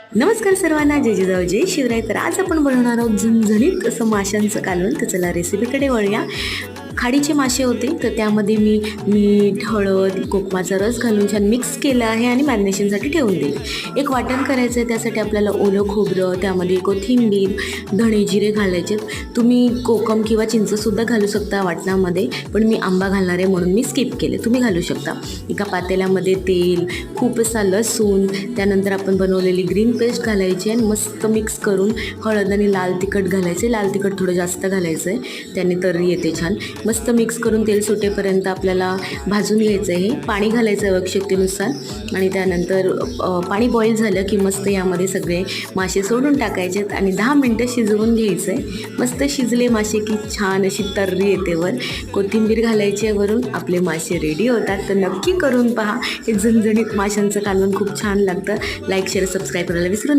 नमस्कार सर्वांना जय जिजाऊ जय शिवराय. तर आज आपण बनवणार आहोत झणझणीत असं माशांचं कालवण. तर चला रेसिपीकडे वळूया. खाडीचे मासे होते तर त्यामध्ये मी मीठ हळद कोकमाचा रस घालून छान मिक्स केलं आहे आणि मॅरिनेशनसाठी ठेवून दिले. एक वाटण करायचं आहे त्यासाठी आपल्याला ओलं खोबरं त्यामध्ये कोथिंबीर धणे जिरे घालायचे. तुम्ही कोकम किंवा चिंचसुद्धा घालू शकता वाटणामध्ये पण मी आंबा घालणार आहे म्हणून मी स्किप केले. तुम्ही घालू शकता. एका पातेल्यामध्ये तेल खूप असा लसूण त्यानंतर आपण बनवलेली ग्रीन पेस्ट घालायची आणि मस्त मिक्स करून हळद आणि लाल तिखट घालायचे लाल तिखट थोडं जास्त घालायचं आहे. त्याने तर्री येते छान. मस्त मिक्स करून तेल सुटेपर्यंत आपल्याला भाजून घ्यायचं आहे. पाणी घालायचं आहे आवश्यकतेनुसार. आणि त्यानंतर पाणी बॉईल झालं की मस्त यामध्ये सगळे मासे सोडून टाकायचे आहेत आणि दहा मिनटं शिजवून घ्यायचं आहे मस्त शिजले मासे की छान अशी तर्री येते वर. कोथिंबीर घालायची वरून. आपले मासे रेडी होतात. तर नक्की करून पहा. हे झणझणीत माशांचं कालवण खूप छान लागतं. लाईक शेअर सबस्क्राईब करायला विसरू नका.